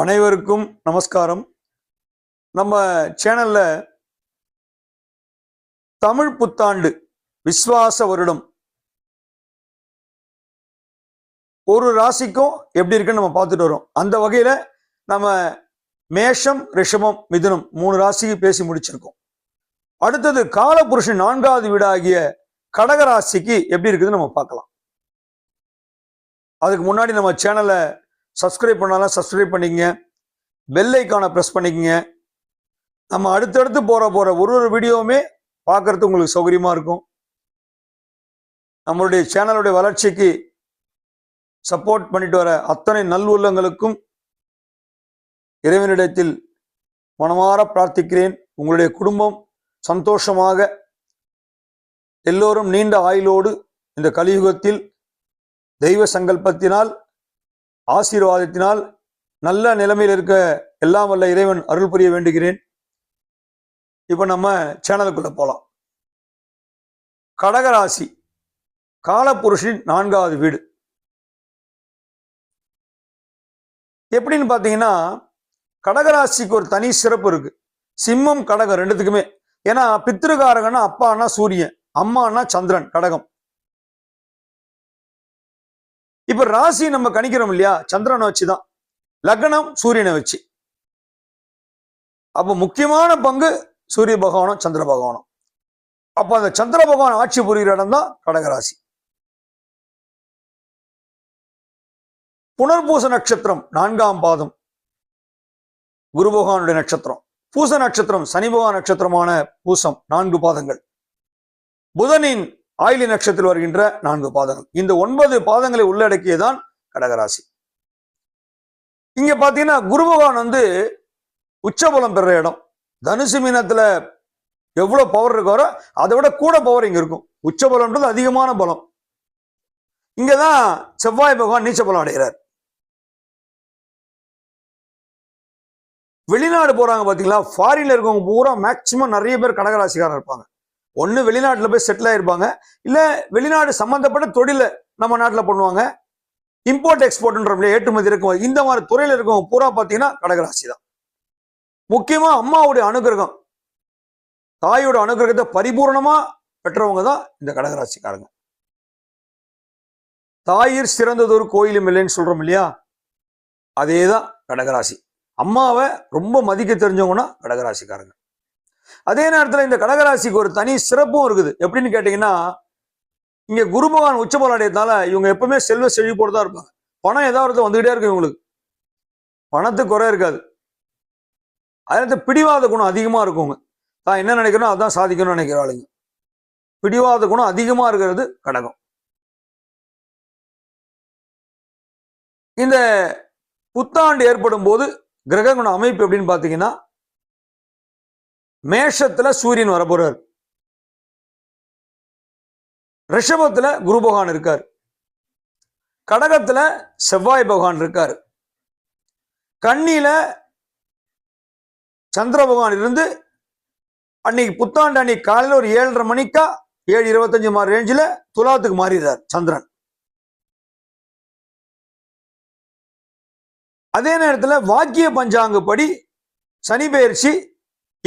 அனைவருக்கும் நமஸ்காரம். நம்ம சேனல்ல தமிழ் புத்தாண்டு விஸ்வாச வருடம் ஒரு ராசிக்கும் எப்படி இருக்குன்னு நம்ம பார்த்துட்டு வரோம். அந்த வகையில நம்ம மேஷம் ரிஷபம் மிதுனம் மூணு ராசிக்கு பேசி முடிச்சிருக்கோம். அடுத்தது காலபுருஷன் நான்காவது வீடாகிய கடக ராசிக்கு எப்படி இருக்குதுன்னு நம்ம பார்க்கலாம். அதுக்கு முன்னாடி நம்ம சேனலை சப்ஸ்கிரைப் பண்ணாலும் சப்ஸ்கிரைப் பண்ணிக்கங்க. பெல் ஐக்கானை ப்ரெஸ் பண்ணிக்கங்க. நம்ம அடுத்தடுத்து போகிற போகிற ஒரு ஒரு வீடியோவுமே பார்க்கறதுக்கு உங்களுக்கு சௌகரியமாக இருக்கும். நம்மளுடைய சேனலுடைய வளர்ச்சிக்கு சப்போர்ட் பண்ணிட்டு வர அத்தனை நல்லுள்ளங்களுக்கும் இறைவனிடத்தில் மனமாற பிரார்த்திக்கிறேன். உங்களுடைய குடும்பம் சந்தோஷமாக எல்லோரும் நீண்ட ஆயுளோடு இந்த கலியுகத்தில் தெய்வ சங்கல்பத்தினால் ஆசீர்வாதத்தினால் நல்ல நிலைமையில் இருக்க எல்லாம் வல்ல இறைவன் அருள் புரிய வேண்டுகிறேன். இப்போ நம்ம சேனலுக்குள்ள போகலாம் கடகராசி காலப்புருஷின் நான்காவது வீடு. எப்படின்னு பார்த்தீங்கன்னா கடகராசிக்கு ஒரு தனி சிறப்பு இருக்கு. சிம்மம் கடகம் ரெண்டுத்துக்குமே. ஏன்னா பித்திருக்காரகன்னா அப்பான்னா சூரியன் அம்மான்னா சந்திரன் கடகம். இப்ப ராசி நம்ம கணிக்கிறோம் இல்லையா? சந்திரனை வச்சுதான். லக்னம் சூரியனை வச்சு. அப்ப முக்கியமான பங்கு சூரிய பகவானும் சந்திர பகவானும். அப்ப அந்த சந்திர பகவான் ஆட்சி புரிகிற இடம் தான் கடகராசி. புனர்பூச நட்சத்திரம் நான்காம் பாதம். குரு பகவானுடைய நட்சத்திரம். பூச நட்சத்திரம் சனி பகவான் நட்சத்திரமான பூசம் நான்கு பாதங்கள். புதனின் ஆயிலி நட்சத்திரத்தில் வருகின்ற நான்கு பாதங்கள் இந்த ஒன்பது பாதங்களை உள்ளடக்கியதான் கடகராசி. இங்க பாத்தீங்கன்னா குரு பகவான் வந்து உச்சபலம் பெற இடம். தனுசு மீனத்துல எவ்வளவு பவர் இருக்காரோ அதை விட கூட பவர் இங்க இருக்கும். உச்சபலம்ன்றது அதிகமான பலம். இங்கதான் செவ்வாய் பகவான் நீச்ச பலம் அடைகிறார். வெளிநாடு போறாங்க பாத்தீங்களா ஃபாரின்ல இருக்கவங்க பூரா மேக்சிமம் நிறைய பேர் கடகராசிக்காரர் இருப்பாங்க. ஒன்று வெளிநாட்டில் போய் செட்டில் ஆகிருப்பாங்க இல்லை வெளிநாடு சம்மந்தப்பட்ட தொழிலை நம்ம நாட்டில் பண்ணுவாங்க. இம்போர்ட் எக்ஸ்போர்ட்ன்ற ஏற்றுமதி இருக்கும். இந்த மாதிரி துறையில் இருக்கவங்க பூரா பார்த்தீங்கன்னா கடகராசி தான் முக்கியமாக அம்மாவுடைய அனுகிரகம். தாயோட அனுகிரகத்தை பரிபூர்ணமாக பெற்றவங்க தான் இந்த கடகராசிக்காரங்க. தாயிர் சிறந்ததொரு கோயிலும் இல்லைன்னு சொல்கிறோம் இல்லையா? அதே தான் கடகராசி. அம்மாவை ரொம்ப மதிக்க தெரிஞ்சவங்கன்னா கடகராசிக்காரங்க. அதே நேரத்தில் இந்த கடகராசிக்கு ஒரு தனி சிறப்பும் இருக்குது. எப்படின்னு கேட்டீங்கன்னா இங்க குரு பகவான் உச்சபலம் அடையறதுனால இவங்க எப்பவுமே செல்வ செழிப்போடு தான் இருப்பாங்க. பணம் ஏதாவது வந்துகிட்டே இருக்கும் இவங்களுக்கு. பணத்துக்கு குறை இருக்காது. அதனால பிடிவாத குணம் அதிகமா இருக்குங்க. தான் என்ன நினைக்கிறோம் அதான் சாதிக்கணும்னு நினைக்கிற ஆளுங்க. பிடிவாத குணம் அதிகமா இருக்கிறது கடகம். இந்த புத்தாண்டு ஏற்படும் போது கிரக அமைப்பு எப்படின்னு பார்த்தீங்கன்னா மேஷத்துல சூரியன் வரப்போறார். ரிஷபத்துல குரு பகவான் இருக்கார். கடகத்துல செவ்வாய் பகவான் இருக்கார். கண்ணியில சந்திர பகவான் இருந்து அன்னைக்கு புத்தாண்டு அன்னைக்கு காலையில் ஒரு ஏழரை மணிக்கா ஏழு இருபத்தஞ்சு மாதிரி ரேஞ்சில் துலாத்துக்கு மாறிடுறார் சந்திரன். அதே நேரத்தில் வாக்கிய பஞ்சாங்கப்படி சனி பயிற்சி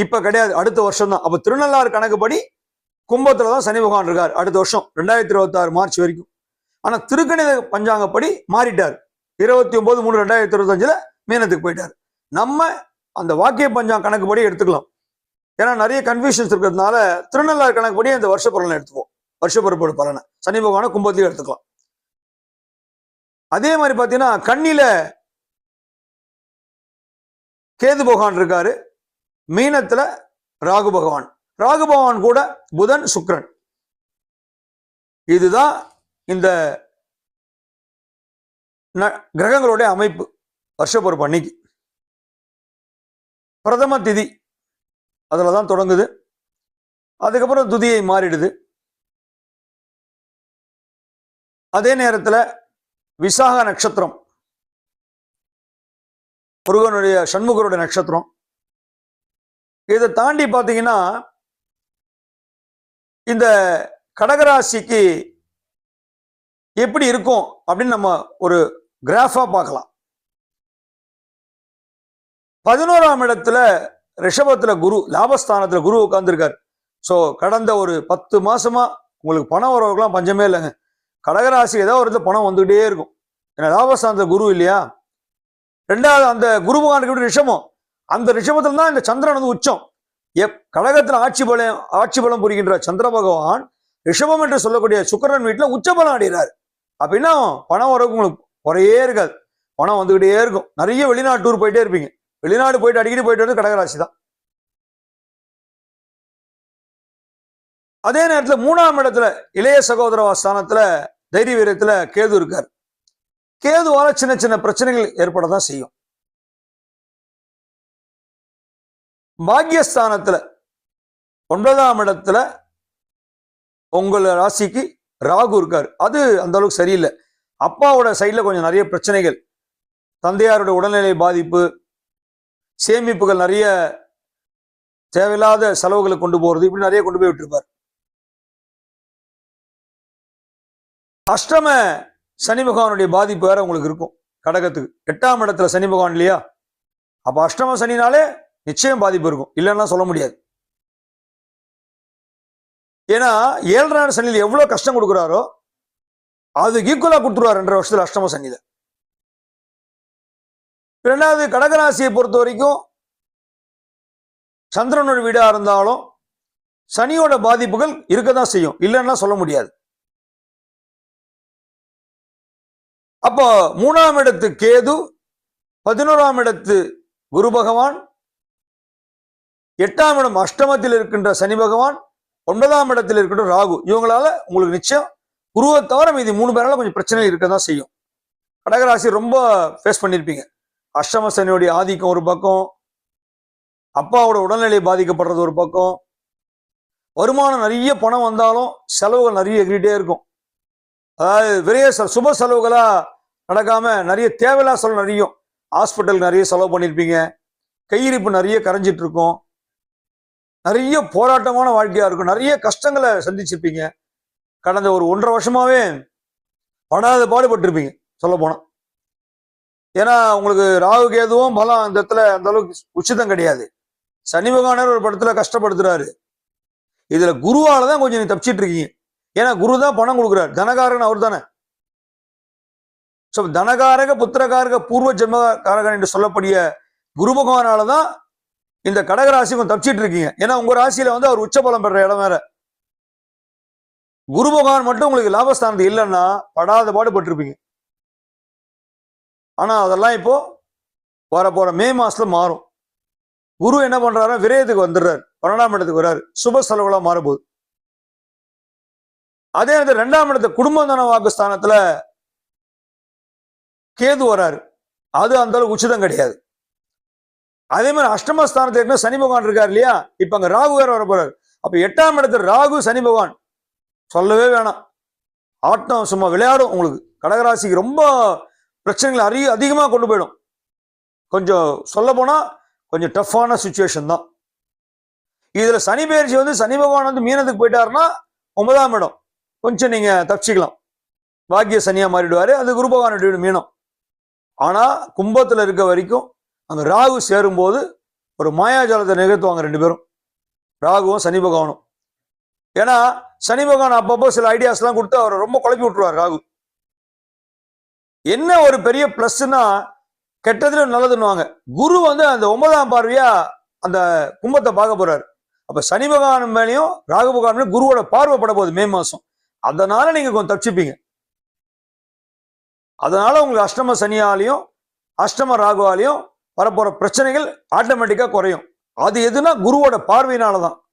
இப்ப கிடையாது. அடுத்த வருஷம் தான் அப்ப திருநள்ளாறு கணக்குப்படி கும்பத்துல தான் சனி பகவான் இருக்கார். அடுத்த வருஷம் ரெண்டாயிரத்தி இருபத்தி ஆறு மார்ச் வரைக்கும். ஆனா திருக்கணித பஞ்சாங்கப்படி மாறிட்டார். இருபத்தி ஒன்பது மூணு ரெண்டாயிரத்தி இருபத்தஞ்சுல மீனத்துக்கு போயிட்டார். நம்ம அந்த வாக்கிய பஞ்சாங்க கணக்குப்படி எடுத்துக்கலாம். ஏன்னா நிறைய கன்ஃபியூஷன்ஸ் இருக்கிறதுனால திருநள்ளாறு கணக்குப்படி அந்த வருஷ பலனை எடுத்துப்போம் வருஷ பிறப்போடு பலனை. சனி பகவான கும்பத்தையும் எடுத்துக்கலாம். அதே மாதிரி பார்த்தீங்கன்னா கண்ணில கேது பகவான் இருக்காரு. மீனத்துல ராகு பகவான். ராகு பகவான் கூட புதன் சுக்ரன் இதுதான் இந்த ந- கிரகங்களுடைய அமைப்பு. வருஷப்பொறுப்பு அன்னைக்கு. பிரதம திதி அதில் தான் தொடங்குது. அதுக்கப்புறம் துதியை மாறிடுது. அதே நேரத்தில் விசாக நட்சத்திரம். முருகனுடைய சண்முகருடைய நட்சத்திரம். இதை தாண்டி பார்த்தீங்கன்னா இந்த கடகராசிக்கு எப்படி இருக்கும் அப்படின்னு நம்ம ஒரு கிராஃபா பார்க்கலாம். பதினோராம் இடத்துல ரிஷபத்துல குரு லாபஸ்தானத்துல குரு உட்கார்ந்துருக்காரு. ஸோ கடந்த ஒரு பத்து மாசமா உங்களுக்கு பணம் வரவர்களாம் பஞ்சமே இல்லைங்க. கடகராசி ஏதோ ஒரு இடத்துல பணம் வந்துகிட்டே இருக்கும். ஏன்னா லாபஸ்தானத்துல குரு இல்லையா? ரெண்டாவது அந்த குரு பகவானுக்கு எப்படி ரிஷமம் அந்த ரிஷபத்தில் தான் இந்த சந்திரன் வந்து உச்சம். எப் கடகத்துல ஆட்சி பலம் ஆட்சி பலம் புரிகின்ற சந்திர பகவான் ரிஷபம் என்று சொல்லக்கூடிய சுக்கரன் வீட்டுல உச்சபலம் ஆடுகிறார் அப்படின்னா பணம் வரவுக்கு உங்களுக்கு குறையே இருக்காது. பணம் வந்துகிட்டே இருக்கும். நிறைய வெளிநாட்டு டூர் போயிட்டே இருப்பீங்க. வெளிநாடு போயிட்டு அடிக்கடி போயிட்டு வந்து கடகராசி தான். அதே நேரத்துல மூணாம் இடத்துல இளைய சகோதர ஸ்தானத்துல தைரிய வீரத்துல கேது இருக்கார். கேதுவால சின்ன சின்ன பிரச்சனைகள் ஏற்பட தான் செய்யும். பாக்யஸ்தானத்தில் ஒன்பதாம் இடத்துல உங்கள் ராசிக்கு ராகு இருக்கார். அது அந்த அளவுக்கு சரியில்லை. அப்பாவோட சைடில் கொஞ்சம் நிறைய பிரச்சனைகள். தந்தையாரோட உடல்நிலை பாதிப்பு சேமிப்புகள் நிறைய தேவையில்லாத செலவுகளை கொண்டு போகிறது இப்படி நிறைய கொண்டு போய் விட்டுருப்பார். அஷ்டம சனி பகவானுடைய பாதிப்பு வேற உங்களுக்கு இருக்கும். கடகத்துக்கு. எட்டாம் இடத்துல சனி பகவான் இல்லையா? அப்போ அஷ்டம சனினாலே நிச்சயம் பாதிப்பு இருக்கும். இல்லைன்னா சொல்ல முடியாது. ஏன்னா ஏழரை சனியில் எவ்வளவு கஷ்டம் கொடுக்குறாரோ அதுக்கு ஈக்குவலாக கொடுத்துருவார் ரெண்டரை வருஷத்துல அஷ்டம சனியில. ரெண்டாவது கடகராசியை பொறுத்த வரைக்கும் சந்திரனோட வீடா இருந்தாலும் சனியோட பாதிப்புகள் இருக்கதான் செய்யும். இல்லைன்னா சொல்ல முடியாது. அப்போ மூணாம் இடத்து கேது பதினோராம் இடத்து குரு பகவான் எட்டாம் இடம் அஷ்டமத்தில் இருக்கின்ற சனி பகவான் ஒன்பதாம் இடத்தில் இருக்கின்ற ராகு. இவங்களால உங்களுக்கு நிச்சயம் குருவை தவிர மீதி மூணு பேரால கொஞ்சம் பிரச்சனை இருக்க தான் செய்யும். கடகராசி ரொம்ப ஃபேஸ் பண்ணியிருப்பீங்க அஷ்டம சனியோடைய ஆதிக்கம் ஒரு பக்கம் அப்பாவோட உடல்நிலை பாதிக்கப்படுறது ஒரு பக்கம். வருமானம் நிறைய பணம் வந்தாலும் செலவுகள் நிறைய எகிரிட்டே இருக்கும். அதாவது விரைய சுப செலவுகளா நடக்காம நிறைய தேவையில்லா செலவு நிறைய ஹாஸ்பிட்டல் நிறைய செலவு பண்ணியிருப்பீங்க கையிருப்பு நிறைய கரைஞ்சிட்டு இருக்கும். நிறைய போராட்டமான வாழ்க்கையா இருக்கும். நிறைய கஷ்டங்களை சந்திச்சிருப்பீங்க. கடந்த ஒரு ஒன்றரை வருஷமாவே படாத பாடுபட்டிருப்பீங்க சொல்ல போனா ஏன்னா உங்களுக்கு ராகு கேதுவும் பலம் அந்த இடத்துல அந்த அளவுக்கு உச்சிதம் கிடையாது. சனி பகவானர் ஒரு படத்துல கஷ்டப்படுத்துறாரு. இதுல குருவால தான் கொஞ்சம் நீ தப்பிச்சிட்டு இருக்கீங்க ஏன்னா குரு தான் பணம் கொடுக்குறாரு. தனகாரகன் அவர் தானே. ஸோ தனகாரக புத்திரகாரக பூர்வ ஜென்மகாரகன் என்று சொல்லக்கூடிய குரு பகவானால தான் இந்த கடகராசி கொஞ்சம் தப்பிச்சிட்டு இருக்கீங்க. ஏன்னா உங்க ராசியில வந்து அவர் உச்சபலம் பெற இடம் வேற. குரு பகவான் மட்டும் உங்களுக்கு லாபஸ்தானத்து இல்லைன்னா படாத பாடுபட்டிருப்பீங்க. ஆனா அதெல்லாம் இப்போ வர போற மே மாசத்துல மாறும். குரு என்ன பண்றாரு விரயத்துக்கு வந்துடுறாரு. பன்னெண்டாம் இடத்துக்கு வர்றாரு சுப செலவுகளா மாறப்போகுது. அதே நேரத்தில் ரெண்டாம் இடத்து குடும்பந்தன வாக்குஸ்தானத்துல கேது வராரு. அது அந்த அளவுக்கு உச்சிதம் கிடையாது. அதே மாதிரி அஷ்டமஸ்தானத்தில் ஏற்கனவே சனி பகவான் இருக்கார் இல்லையா? இப்போ அங்கே ராகு வேற வர போறார். அப்போ எட்டாம் இடத்துல ராகு சனி பகவான். சொல்லவே வேணாம். ஆட்டம் சும்மா விளையாடும் உங்களுக்கு. கடகராசிக்கு ரொம்ப பிரச்சனைகள் அறிய அதிகமாக கொண்டு போயிடும். கொஞ்சம் சொல்ல போனால் கொஞ்சம் டஃப்பான சுச்சுவேஷன் தான். இதில் சனி பயிற்சி வந்து சனி பகவான் வந்து மீனத்துக்கு போயிட்டாருன்னா ஒன்பதாம் இடம். கொஞ்சம் நீங்கள் தப்பிச்சிக்கலாம். பாக்கிய சனியாக மாறிடுவார். அது குரு பகவான் மீனம். ஆனால் கும்பத்தில் இருக்க வரைக்கும் அந்த ராகு சேரும்போது ஒரு மாயாஜாலத்தை நிகழ்த்துவாங்க ரெண்டு பேரும். ராகுவும் சனி பகவானும். ஏன்னா சனி பகவான் அப்பப்போ சில ஐடியாஸ்லாம் கொடுத்து அவரை ரொம்ப குழப்பி விட்டுருவார் ராகு. என்ன ஒரு பெரிய ப்ளஸ்னா கெட்டதுல நல்லதுன்னுவாங்க. குரு வந்து அந்த ஒன்பதாம் பார்வையா அந்த கும்பத்தை பார்க்க போறாரு. அப்ப சனி பகவான் மேலேயும் ராகு பகவான் மேலேயும் குருவோட பார்வை பட போகுது மே மாசம். அதனால நீங்க கொஞ்சம் தப்பிச்சுப்பீங்க. அதனால உங்களுக்கு அஷ்டம சனியாலையும் அஷ்டம ராகுவாலையும் வரப்போகிற பிரச்சனைகள் ஆட்டோமேட்டிக்கா குறையும். அது எதுனா குருவோட பார்வையினால தான்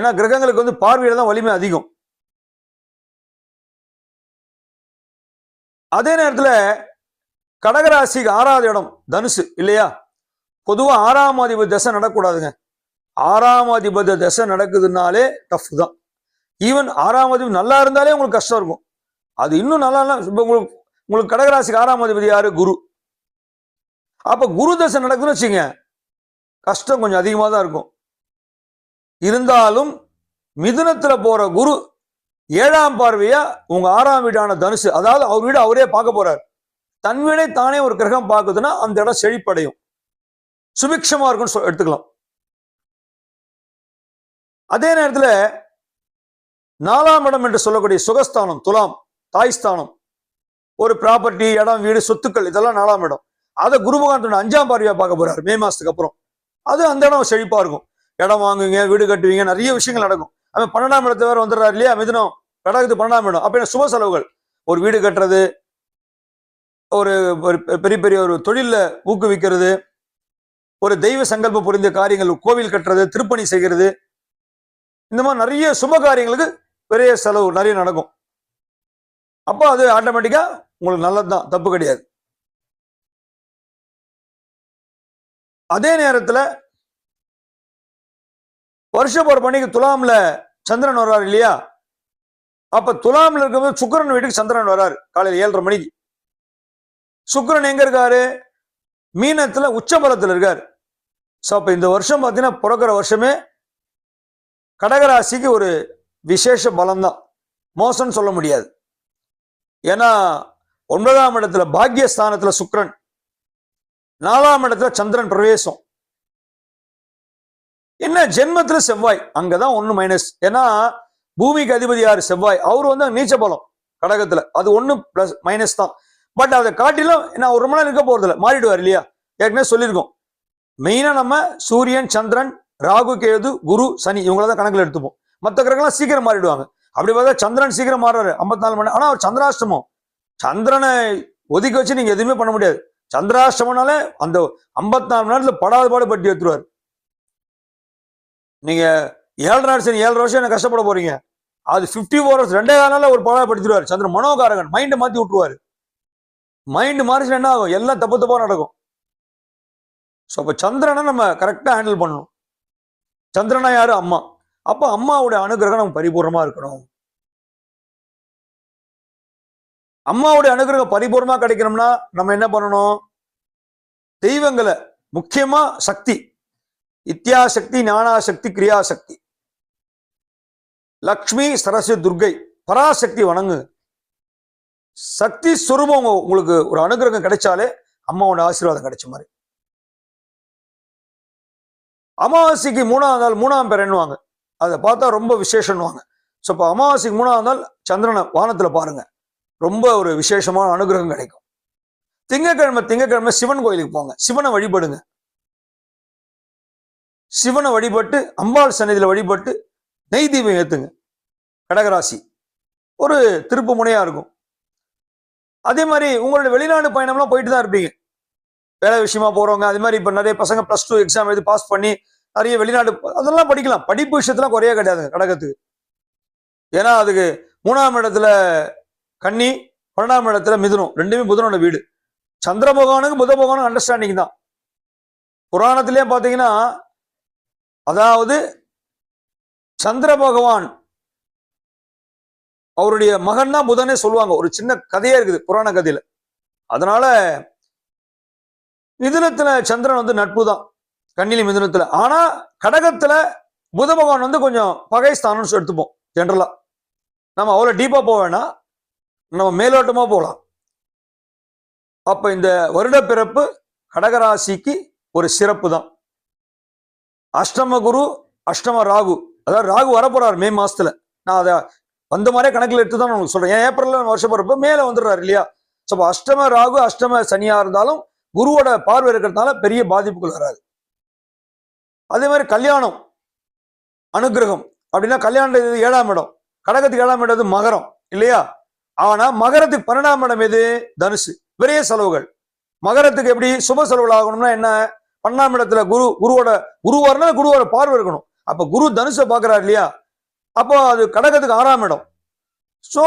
ஏன்னா கிரகங்களுக்கு வந்து பார்வையில தான் வலிமை அதிகம். அதே நேரத்துல கடகராசிக்கு ஆறாவது இடம் தனுசு இல்லையா? பொதுவா ஆறாம் அதிபதி தசை நடக்கூடாதுங்க. ஆறாம் அதிபதி தசை நடக்குதுனாலே டஃப் தான். ஈவன் ஆறாம் அதிபதி நல்லா இருந்தாலே உங்களுக்கு கஷ்டம் இருக்கும். அது இன்னும் நல்லா இல்ல- உங்களுக்கு உங்களுக்கு கடகராசிக்கு ஆறாம் அதிபதி யாரு? குரு. அப்போ குரு தசை நடக்குதுன்னு வச்சுங்க கஷ்டம் கொஞ்சம் அதிகமாக தான் இருக்கும். இருந்தாலும் மிதுனத்துல போற குரு ஏழாம் பார்வையா உங்க ஆறாம் வீடான தனுசு அதாவது அவர் வீடு அவரே பார்க்க போறார். தன் வீடை தானே ஒரு கிரகம் பார்க்குதுன்னா அந்த இடம் செழிப்படையும். சுபிக்ஷமா இருக்கும்னு எடுத்துக்கலாம். அதே நேரத்துல நாலாம் இடம் என்று சொல்லக்கூடிய சுகஸ்தானம் துலாம் தாய்ஸ்தானம் ஒரு ப்ராப்பர்ட்டி இடம் வீடு சொத்துக்கள் இதெல்லாம் நாலாம் இடம். அதை குரு பகவான் தன்னோட அஞ்சாம் பார்வையா பார்க்க போறாரு. மே மாசத்துக்கு அப்புறம். அது அந்த இடம் செழிப்பா இருக்கும். இடம் வாங்குவீங்க வீடு கட்டுவீங்க நிறைய விஷயங்கள் நடக்கும். அவன் பன்னெண்டாம் இடத்துல வேற வந்துடுறாரு இல்லையா? மிதனம். கடகத்து பன்னெண்டாம் இடம். அப்ப என்ன சுப செலவுகள்? ஒரு வீடு கட்டுறது ஒரு பெரிய பெரிய ஒரு தொழில ஊக்குவிக்கிறது ஒரு தெய்வ சங்கல்பம் புரிந்த காரியங்கள் கோவில் கட்டுறது திருப்பணி செய்கிறது. இந்த மாதிரி நிறைய சுப காரியங்களுக்கு பெரிய செலவு நிறைய நடக்கும். அப்போ அது ஆட்டோமேட்டிக்காக உங்களுக்கு நல்லது தான் தப்பு கிடையாது. அதே நேரத்துல வருஷம் ஒரு துலாமில் சந்திரன் வர்றாரு இல்லையா? அப்போ துலாமில் இருக்கும்போது சுக்கரன் வீட்டுக்கு சந்திரன் வர்றாரு காலையில் ஏழரை மணிக்கு. சுக்கரன் எங்க இருக்காரு? மீனத்துல உச்சபலத்தில் இருக்கார். ஸோ அப்போ இந்த வருஷம் பார்த்தீங்கன்னா பிறக்கிற வருஷமே கடகராசிக்கு ஒரு விசேஷ பலம்தான். மோசம்னு சொல்ல முடியாது. ஏன்னா ஒன்பதாம் இடத்துல பாக்கியஸ்தானத்துல சுக்கிரன். நாலாம் இடத்துல சந்திரன் பிரவேசம். என்ன ஜென்மத்துல செவ்வாய். அங்கதான் ஒண்ணு மைனஸ் ஏன்னா பூமிக்கு அதிபதி யாரு? செவ்வாய். அவர் வந்து நீச்ச பலம் கடகத்துல. அது ஒண்ணு பிளஸ் மைனஸ் தான். பட் அதை காட்டிலும் நான் ஒரு மணி நேரம் இருக்க போறது இல்லை மாறிடுவார் இல்லையா? ஏற்கனவே சொல்லியிருக்கோம். மெயினா நம்ம சூரியன் சந்திரன் ராகு கேது குரு சனி இவங்கள தான் கணக்கில் எடுத்துப்போம். மற்ற கிரகங்கள்லாம் சீக்கிரம் மாறிடுவாங்க. அப்படி பார்த்தா சந்திரன் சீக்கிரம் மாறுறாரு. ஐம்பத்தி நாலு மணி ஆனால் அவர் சந்திராஷ்டமம். சந்திரனை ஒதுக்கி வச்சு நீங்க எதுவுமே பண்ண முடியாது. சந்திராஷ்டமனாலே அந்த ஐம்பத்தி நாலு மணி படாத பாடு பட்டி எடுத்துருவாரு நீங்க ஏழு நாள் சரி ஏழு வருஷம் என்ன கஷ்டப்பட போறீங்க? அது பிப்டி ஃபோர் ஹவர்ஸ் ரெண்டே நாளில் ஒரு படாப்படுத்திடுவார் சந்திர மனோகாரகன் மைண்டை மாத்தி விட்டுருவாரு. மைண்டு மாறிச்சு என்ன ஆகும்? எல்லாம் தப்பு தப்பா நடக்கும். ஸோ அப்போ சந்திரனை நம்ம கரெக்டாக ஹேண்டில் பண்ணணும். சந்திரனா யாரு? அம்மா. அப்போ அம்மாவுடைய அனுகிரகம் நம்ம பரிபூர்ணமாக இருக்கணும். அம்மாவுடைய அனுகிரகம் பரிபூர்ணமா கிடைக்கணும்னா நம்ம என்ன பண்ணணும்? தெய்வங்களை முக்கியமா சக்தி. இத்தியாசக்தி ஞானாசக்தி கிரியாசக்தி. லக்ஷ்மி சரஸ்வதி துர்கை பராசக்தி வணங்கு. சக்தி சுரூபம் உங்களுக்கு ஒரு அனுகிரகம் கிடைச்சாலே அம்மாவோட ஆசீர்வாதம் கிடைச்ச மாதிரி. அமாவாசைக்கு மூணாவது நாள் மூணாம் பேர் எண்ணுவாங்க அதை பார்த்தா ரொம்ப விசேஷம்னுவாங்க ஸோ இப்போ அமாவாசைக்கு மூணாவது நாள் சந்திரனை வானத்தில் பாருங்க. ரொம்ப ஒரு விசேஷமான அனுகிரகம் கிடைக்கும். திங்கக்கிழமை திங்கக்கிழமை சிவன் கோயிலுக்கு போங்க. சிவனை வழிபடுங்க. சிவனை வழிபட்டு அம்பாள் சன்னதியில் வழிபட்டு நெய் தீபம் ஏற்றுங்க கடகராசி. ஒரு திருப்பு முனையாக இருக்கும். அதே மாதிரி உங்களுடைய வெளிநாடு பயணம்லாம் போயிட்டு தான் இருப்பீங்க. வேலை விஷயமா போகிறவங்க அது மாதிரி இப்போ நிறைய பசங்க ப்ளஸ் டூ எக்ஸாம் எழுதி பாஸ் பண்ணி நிறைய வெளிநாடு அதெல்லாம் படிக்கலாம். படிப்பு விஷயத்தெல்லாம் குறைய கிடையாது கடகத்துக்கு ஏன்னா அதுக்கு மூணாம் இடத்துல கன்னி பன்னெண்டாம் இடத்துல மிதுனம். ரெண்டுமே புதனோட வீடு. சந்திர பகவானுக்கு புத பகவானுக்கு அண்டர்ஸ்டாண்டிங் தான். புராணத்திலே பார்த்தீங்கன்னா அதாவது சந்திர பகவான் அவருடைய மகன் தான் புதனே சொல்லுவாங்க. ஒரு சின்ன கதையே இருக்குது புராண கதையில. அதனால மிதுனத்துல சந்திரன் வந்து நட்பு தான். கண்ணிலி மிதுனத்துல. ஆனா கடகத்துல புத பகவான் வந்து கொஞ்சம் பகை ஸ்தானம்னு எடுத்துப்போம் ஜென்ரலா நம்ம அவ்வளவு டீப்பா போக வேணாம். நம்ம மேலோட்டமா போகலாம் அப்ப இந்த வருட பிறப்பு கடகராசிக்கு ஒரு சிறப்பு தான் அஷ்டம குரு அஷ்டம ராகு. அதாவது ராகு வரப்போறாரு மே மாசத்துல. நான் அதை வந்த மாதிரியே கணக்கில் எடுத்து தான் உங்களுக்கு சொல்றேன். ஏன் ஏப்ரல்ல வருஷம் பிறப்பு மேல வந்துடுறாரு இல்லையா? ஸோ அஷ்டம ராகு அஷ்டம சனியா இருந்தாலும் குருவோட பார்வை இருக்கிறதுனால பெரிய பாதிப்புகள் வராது அதே மாதிரி கல்யாணம் அனுகிரகம். அப்படின்னா கல்யாணம் ஏழாம் இடம். கடகத்துக்கு ஏழாம் இடம் மகரம் இல்லையா? ஆனா மகரத்துக்கு பன்னெண்டாம் இடம் எது? தனுசு. விரைய செலவுகள். மகரத்துக்கு எப்படி சுப செலவுகள் ஆகணும்னா என்ன? பன்னெண்டாம் இடத்துல குரு குருவோட குரு வரணும் குருவோட பார்வை இருக்கணும். அப்ப குரு தனுசை பாக்குறாரு இல்லையா? அப்போ அது கடகத்துக்கு ஆறாம் இடம். சோ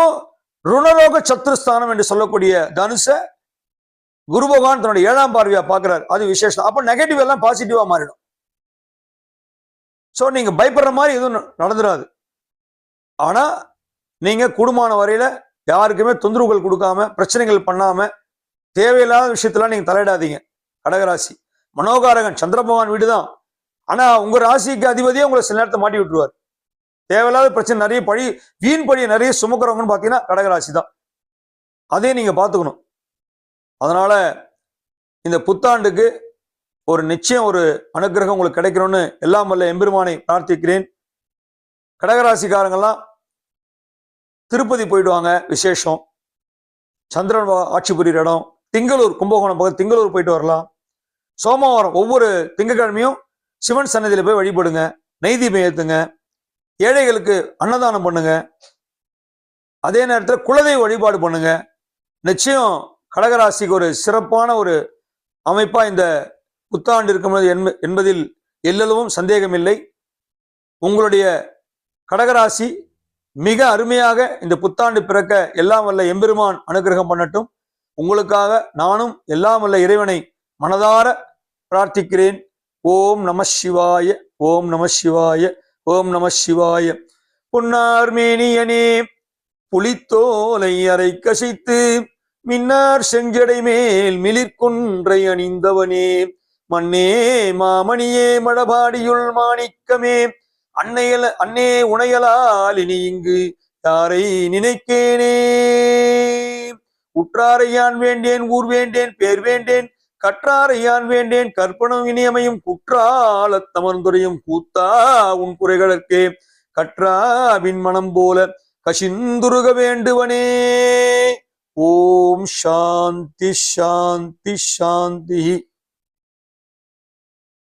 ருணரோக சத்துருஸ்தானம் என்று சொல்லக்கூடிய தனுசை குரு பகவான் தன்னுடைய ஏழாம் பார்வையா பாக்குறாரு அது விசேஷம். அப்ப நெகட்டிவ் எல்லாம் பாசிட்டிவா மாறிடும். சோ நீங்க பயப்படுற மாதிரி எதுவும் நடந்துடாது ஆனா நீங்க கூடுமான வரையில யாருக்குமே தொந்தரவுகள் கொடுக்காம பிரச்சனைகள் பண்ணாம தேவையில்லாத விஷயத்தெல்லாம் நீங்க தலையிடாதீங்க. கடகராசி. மனோகாரகன் சந்திர பகவான் வீடு தான் ஆனா உங்க ராசிக்கு அதிபதியே உங்களை சில நேரத்தை மாட்டி விட்டுருவார். தேவையில்லாத பிரச்சனை நிறைய பழி வீண் பழியை நிறைய சுமக்கிறவங்கன்னு பாத்தீங்கன்னா கடகராசி தான் அதையும் நீங்க பாத்துக்கணும். அதனால இந்த புத்தாண்டுக்கு ஒரு நிச்சயம் ஒரு அனுக்கிரகம் உங்களுக்கு கிடைக்கணும்னு எல்லாம் வல்ல எம்பெருமானை பிரார்த்திக்கிறேன். கடகராசிக்காரங்கெல்லாம் திருப்பதி போயிடுவாங்க விசேஷம். சந்திரன் ஆட்சி புரியிற இடம். திங்களூர் கும்பகோணம் பக்கத்து திங்களூர் போயிட்டு வரலாம். சோமவாரம் ஒவ்வொரு திங்கட்கிழமையும் சிவன் சன்னதியில் போய் வழிபடுங்க. நெய் தீபம் ஏழைகளுக்கு அன்னதானம் பண்ணுங்க. அதே நேரத்தில் குலதெய்வ வழிபாடு பண்ணுங்க. நிச்சயம் கடகராசிக்கு ஒரு சிறப்பான ஒரு அமைப்பாக இந்த புத்தாண்டு இருக்கும் என்ப- என்பதில் எல்லளவும் சந்தேகமில்லை. உங்களுடைய கடகராசி மிக அருமையாக இந்த புத்தாண்டு பிறக்க எல்லாம் வல்ல எம்பெருமான் அனுகிரகம் பண்ணட்டும். உங்களுக்காக நானும் எல்லாம் வல்ல இறைவனை மனதார பிரார்த்திக்கிறேன். ஓம் நம சிவாய ஓம் நம சிவாய ஓம் நம சிவாய. புன்னார்மேனியனே புலித்தோலை அரை கசைத்து மின்னார் செஞ்சடை மேல் மிளிர்குன்றை அணிந்தவனே. மண்ணே மாமணியே மடபாடியுள் மாணிக்கமே. அன்னையல அன்னே உணையலால் இனி இங்கு யாரை நினைக்கேனே? உற்றாரையான் வேண்டேன் ஊர் வேண்டேன் பேர் வேண்டேன் கற்றாரையான் வேண்டேன் கற்பனம் இனியமையும் குற்றால தமர்ந்துரையும் கூத்தா உன் குறைகளுக்கே கற்றாவின் மனம் போல கசிந்துருக வேண்டுவனே. ஓம் சாந்தி சாந்தி சாந்தி